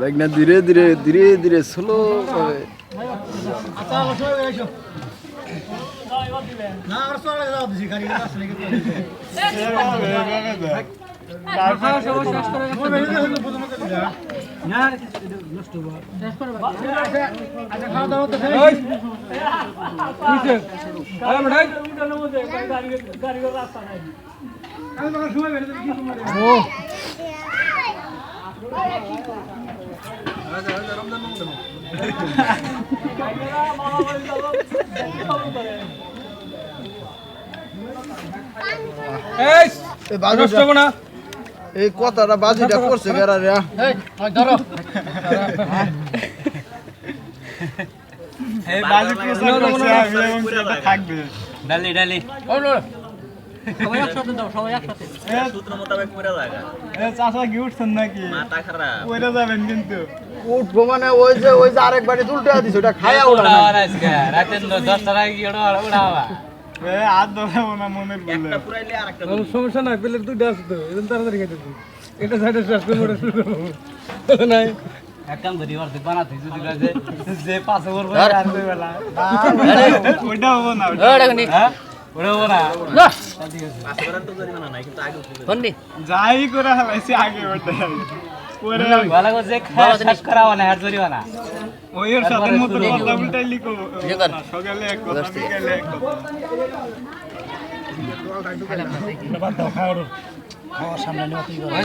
দেখ না ধীরে ধীরে ধীরে ধীরে স্লো করে এই কথাটা বাজিটা করছে গেরা রে এই বাজি প্রচার করছে আমি এবং সেটা থাকবে ডালি ডালি এ চাষা কি উঠছেন নাকি? মাথা খারাপ। পড়ে যাবেন কিন্তু। উঠবো মানে ওই যে ওই যে আরেক বাড়ি উল্টে দিস ওটা খায়া ওটা উড়াওয়া আজকে রাতে দশটার আগে মনের বলে সমস্যা নাই পেলে দুইটা আছে তো এদিন তাড়াতাড়ি খেতে এটা সাইডে শেষ করে মোটা শুরু করব। নাই। একদম ধরি অর্ধেক বানাতে যদি যে পাশে করব বেলা। ওইটা হব না যাই করে হালাইছি আগে ওটা পরে ভালো করে যে শেষ করাবো না আর জরিও না। ওই সাথে মতো কথা উল্টাই লিখো সকালে এক কথা বিকালে এক কথা। ওই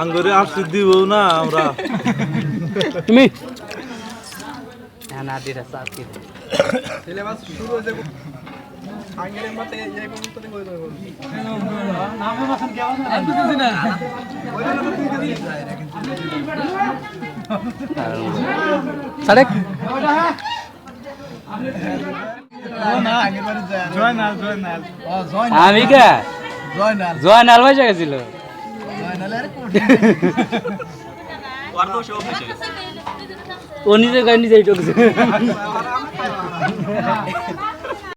আঙ্গুরে আসতে দিব না আমরা। তুমি? হ্যাঁ না দিরা সাথ কি সাড়ে না না আমি কে? জয় নাল ভাই গেছিল। ও নিজে গাড়ি নিজে ঢুকছে